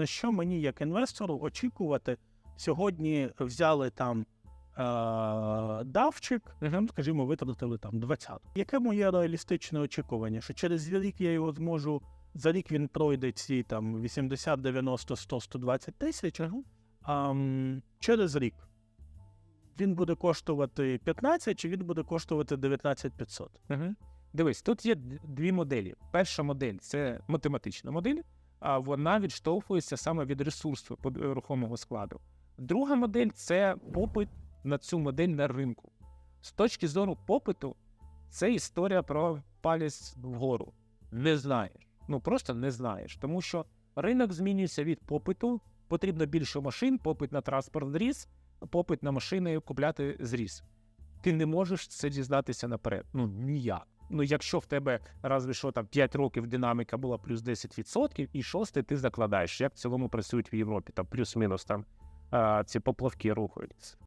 На що мені, як інвестору, очікувати? Сьогодні взяли там е, давчик, скажімо, витратили там 20. Яке моє реалістичне очікування? Що через рік я його зможу, за рік він пройде ці там 80, 90, 100, 120 тисяч, а через рік він буде коштувати 15 чи він буде коштувати 19 500? Угу. Дивись, тут є дві моделі. Перша модель це математична модель, вона відштовхується саме від ресурсу рухомого складу. Друга модель це попит на цю модель на ринку. З точки зору попиту, це історія про палець вгору. Не знаєш. Ну просто не знаєш. Тому що ринок змінюється від попиту, потрібно більше машин, попит на транспорт зріс, попит на машини купляти зріс. Ти не можеш це дізнатися наперед. Ну ніяк. Ну, якщо в тебе разве що там 5 років динаміка була плюс 10%, і шосте ти закладаєш, як в цілому працюють в Європі, там плюс-мінус там ці поплавки рухають.